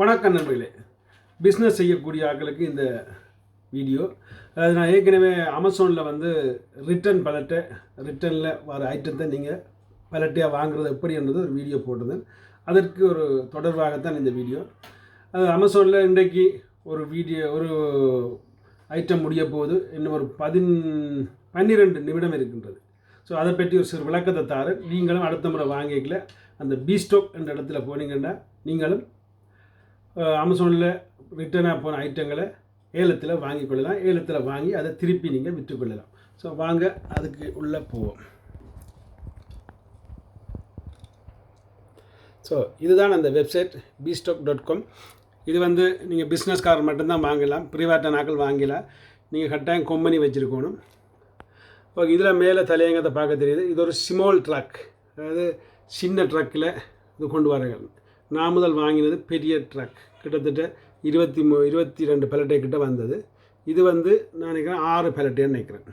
வணக்கம் நண்பர்களே. பிஸ்னஸ் செய்யக்கூடிய ஆட்களுக்கு இந்த வீடியோ அது நான் ஏற்கனவே அமேசானில் வந்து ரிட்டர்ன் பலட்டை ரிட்டனில் வர ஐட்டத்தை நீங்கள் பலட்டையாக வாங்குறது எப்படின்றது ஒரு வீடியோ போட்டிருந்தேன். அதற்கு ஒரு தொடர்பாகத்தான் இந்த வீடியோ அது அமேசானில் இன்றைக்கு ஒரு வீடியோ ஒரு ஐட்டம் முடிய போது இன்னும் ஒரு பதின் பன்னிரெண்டு நிமிடம் இருக்கின்றது. ஸோ அதை பற்றி ஒரு சிறு விளக்கத்தை தாரு நீங்களும் அடுத்த முறை வாங்கிக்கல அந்த பீஸ்டோக் என்ற இடத்துல போனீங்கன்னா நீங்களும் அமேசானில் ரிட்டர்னாக போன ஐட்டங்களை ஏலத்தில் வாங்கி கொள்ளலாம். ஏலத்தில் வாங்கி அதை திருப்பி நீங்கள் விற்றுக்கொள்ளலாம் ஸோ வாங்க அதுக்கு உள்ளே போவோம். ஸோ இதுதான் அந்த வெப்சைட் பிஸ்டாக் டாட் காம் இது வந்து நீங்கள் பிஸ்னஸ்காரர் மட்டும்தான் வாங்கலாம். ப்ரைவேட்டாக நாக்கள் வாங்கலாம் நீங்கள் கட்டாயம் கொம்பனி வச்சுருக்கணும். ஓகே இதில் மேலே தலையங்கத்தை பார்க்க தெரியுது. இது ஒரு ஸ்மால் ட்ரக் அதாவது சின்ன ட்ரக்கில் இது கொண்டு வராங்க நான் முதல் வாங்கினது பெரிய ட்ரக் கிட்டத்தட்ட இருபத்தி மூ இருபத்தி ரெண்டு பெலட்டை கிட்ட வந்தது. இது வந்து நான் நினைக்கிறேன் ஆறு பலட்டைன்னு நினைக்கிறேன்.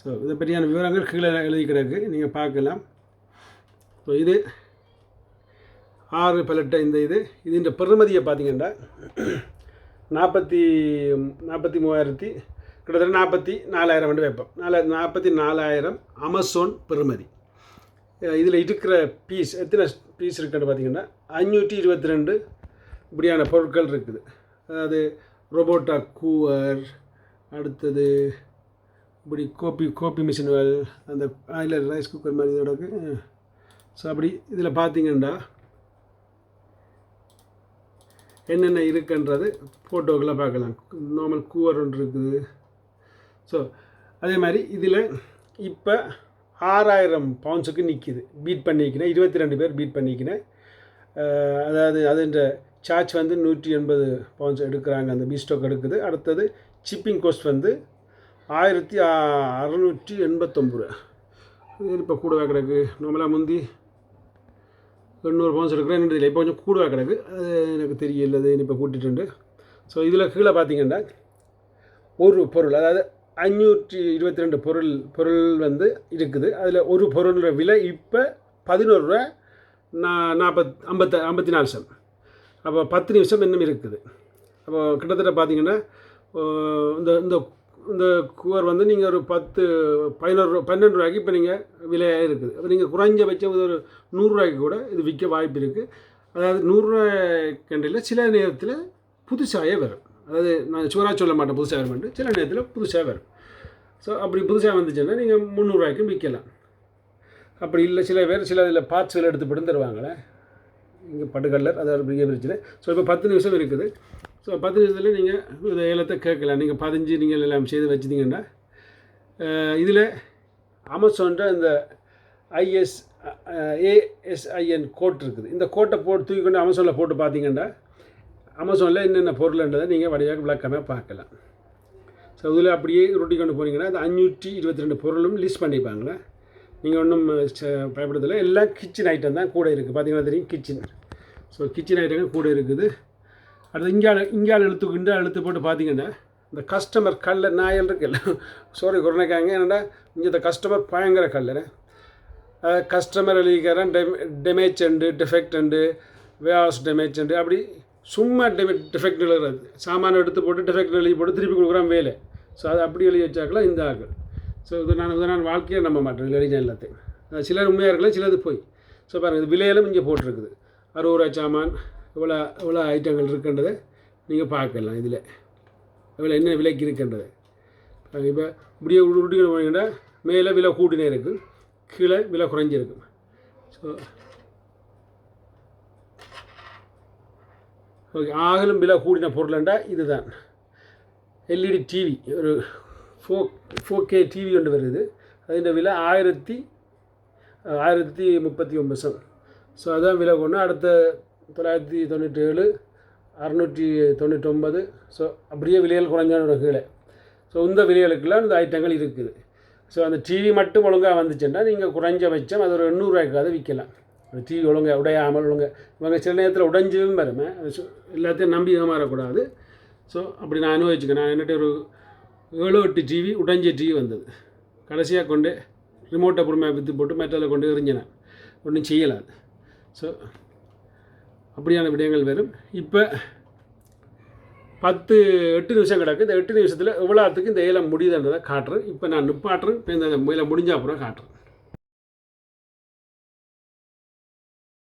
ஸோ இதை பற்றியான விவரங்கள் கீழே எழுதி கிடக்கு. நீங்கள் பார்க்கலாம். ஸோ இது ஆறு பலட்டை இந்த இது. இதுன்ற பெருமதியை பார்த்தீங்கன்னா நாற்பத்தி நாற்பத்தி மூவாயிரத்தி கிட்டத்தட்ட நாற்பத்தி நாலாயிரம் வந்து வைப்போம். நாலா நாற்பத்தி நாலாயிரம் அமேசான் பெருமதி இதில் இருக்கிற பீஸ் எத்தனை பீஸ் இருக்குன்னு பார்த்தீங்கன்னா அஞ்சூற்றி இருபத்தி ரெண்டு இப்படியான பொருட்கள் இருக்குது. அதாவது ரொபோட்டா கூவர் அடுத்தது இப்படி கோப்பி கோப்பி மிஷின்கள் அந்த ஆயிலர் ரைஸ் குக்கர் மாதிரி இதோட ஸோ அப்படி இதில் பார்த்தீங்கன்னா என்னென்ன இருக்குன்றது ஃபோட்டோக்களை பார்க்கலாம். நார்மல் கூவர் ஒன்று இருக்குது. ஸோ அதே மாதிரி இதில் இப்போ ஆறாயிரம் பவுன்ஸுக்கு நிற்கிது பீட் பண்ணிக்கினேன். இருபத்தி ரெண்டு பேர் பீட் பண்ணிக்கினேன். அதாவது அதுன்ற சார்ஜ் வந்து நூற்றி எண்பது பவுன்ஸ் எடுக்கிறாங்க. அந்த பீ எடுக்குது. அடுத்தது சிப்பிங் கோஸ்ட் வந்து ஆயிரத்தி அறநூற்றி எண்பத்தொம்பது ரூபா. இப்போ கூடவே கிடக்கு. நார்மலாக முந்தி எண்ணூறு பவுன்ஸ் எடுக்கிறேன். இல்லை இப்போ கொஞ்சம் கூடவே கிடக்கு. அது எனக்கு தெரியல இப்போ கூட்டிகிட்டு ஸோ இதில் கீழே பார்த்தீங்கன்னா ஒரு பொருள் அதாவது அஞ்சூற்றி இருபத்தி ரெண்டு பொருள் பொருள் வந்து இருக்குது. அதில் ஒரு பொருளோட விலை இப்போ பதினோரு ரூபா நான் நாற்பத் ஐம்பத்த ஐம்பத்தி நாலு செம். அப்போ பத்து நிமிஷம் இன்னும் இருக்குது. அப்போ கிட்டத்தட்ட பார்த்தீங்கன்னா இந்த இந்த இந்த குவர் வந்து நீங்கள் ஒரு பத்து பதினோரு பன்னெண்டு ரூபாய்க்கு இப்போ நீங்கள் விலையாக இருக்குது. அப்போ நீங்கள் குறைஞ்சபட்சம் ஒரு நூறுரூவாய்க்கு கூட இது விற்க வாய்ப்பு இருக்குது அதாவது நூறுரூவா கண்டையில் சில நேரத்தில் புதுசாகவே வரும். அதாவது நான் சுவராக சொல்ல மாட்டேன் புதுசாக வருமெண்டு சில நேரத்தில் புதுசாக வரும். ஸோ அப்படி புதுசாக வந்துச்சுன்னா நீங்கள் முந்நூறுரூவாய்க்கும் விற்கலாம் அப்படி இல்லை சில பேர் சில இதில் பார்ட்ஸ்கள் எடுத்து போட்டு தருவாங்களே. இங்கே பட்டுக்கல்லர் அதாவது பெரிய பிரச்சனை. ஸோ இப்போ பத்து நிமிஷம் இருக்குது. ஸோ பத்து நிமிஷத்தில் நீங்கள் இதை ஏலத்தை கேட்கலாம். நீங்கள் பதிஞ்சு நீங்கள் எல்லாம் செய்து வச்சுட்டிங்கன்னா இதில் அமேசான்ற இந்த ஐஎஸ் ஏஎஸ்ஐஎன் கோட் இருக்குது. இந்த கோட்டை போட்டு தூக்கி கொண்டு அமேசானில் போட்டு பார்த்தீங்கன்னா அமேசானில் என்னென்ன பொருள்ன்றதை நீங்கள் வழியாக விளக்கமாக பார்க்கலாம். ஸோ இதில் அப்படியே ரொட்டி கொண்டு போனீங்கன்னா அது அஞ்சூற்றி இருபத்தி ரெண்டு பொருளும் லிஸ்ட் பண்ணிப்பாங்களே. நீங்கள் ஒன்றும் பயப்படுறதில்ல எல்லாம் கிச்சன் ஐட்டம் தான் கூட இருக்குது பார்த்தீங்கன்னா தெரியும் கிச்சன் ஸோ கிச்சன் ஐட்டங்கள் கூட இருக்குது. அடுத்து இங்கால இங்கால எழுத்து இந்த எழுத்து போட்டு பார்த்தீங்கன்னா இந்த கஸ்டமர் கல்ல நாயல் இருக்குல்ல சாரி குறைக்காங்க என்னடா இங்கே இந்த கஸ்டமர் பயங்கர கல்லு கஸ்டமர் எழுதிக்கிறேன் டெ டெமேஜ் உண்டு டிஃபெக்ட் உண்டு வேஸ் டெமேஜ் உண்டு அப்படி சும்மா டெமே டிஃபெக்ட் எழுதுறது. சாமான எடுத்து போட்டு டிஃபெக்ட் எழுதி போட்டு திருப்பி கொடுக்குறான் வேலை. ஸோ அதை அப்படி எழுதி வச்சாக்கலாம் இந்த ஆக்கள் ஸோ இது நான் இதை நான் வாழ்க்கையை நம்ப மாட்டேன் இதில் எழுதிய எல்லாத்தையும். சிலர் உண்மையாக இருக்கலாம் சிலது போய். ஸோ பாருங்கள் இது விலையிலும் இங்கே போட்டிருக்குது. அறுபது சாமான் இவ்வளோ இவ்வளோ ஐட்டங்கள் இருக்குன்றதை நீங்கள் பார்க்கலாம் இதில். இவ்வளோ என்ன விலைக்கு இருக்கின்றது? இப்போ இப்படியே உருட்டிக்கணும் போனீங்கன்னா மேலே விலை கூட்டினே இருக்குது கீழே விலை குறைஞ்சிருக்கும். ஸோ ஓகே ஆகலும் விலை கூடின பொருள்ண்டா இதுதான். எல்இடி டிவி ஒரு ஃபோ ஃபோர் கே டிவி ஒன்று வருது. அதிൻ്റെ விலை ஆயிரத்தி ஆயிரத்தி முப்பத்தி ஒம்பது சம் ஸோ அதான் விலை கொண்டு அடுத்த தொள்ளாயிரத்தி தொண்ணூற்றி ஏழு அறநூற்றி தொண்ணூற்றொம்பது ஸோ அப்படியே விலைகள் குறைஞ்சான கீழே. ஸோ இந்த விலைகளுக்கெல்லாம் இந்த ஐட்டங்கள் இருக்குது. ஸோ அந்த டிவி மட்டும் ஒழுங்காக வந்துச்சுன்னா நீங்கள் குறைஞ்சபட்சம் அது ஒரு எண்ணூறுரூவாய்க்காவது விற்கலாம். டிவி ஒழுங்காக உடையாமல் ஒழுங்க. இவங்க சில நேரத்தில் உடைஞ்சும் வருமே. எல்லாத்தையும் நம்பி ஏமாறக்கூடாது. ஸோ அப்படி நான் அனுபவிச்சுக்கேன். நான் என்னட்டு ஒரு ஏழு எட்டு டிவி உடைஞ்ச டிவி வந்தது. கடைசியாக கொண்டு ரிமோட்டை பொறுமையாக விற்று போட்டு மெட்டலில் கொண்டு எரிஞ்சினேன் ஒன்றும் செய்யலாது ஸோ அப்படியான விடயங்கள் வரும். இப்போ பத்து எட்டு நிமிஷம் கிடக்கு. இந்த எட்டு நிமிஷத்தில் எவ்வளோத்துக்கு இந்த ஏலம் முடியுதுன்றதை காட்டுறேன். இப்போ நான் நிப்பாட்டுறேன். இப்போ இந்த முயலை முடிஞ்ச அப்புறம் காட்டுறேன்.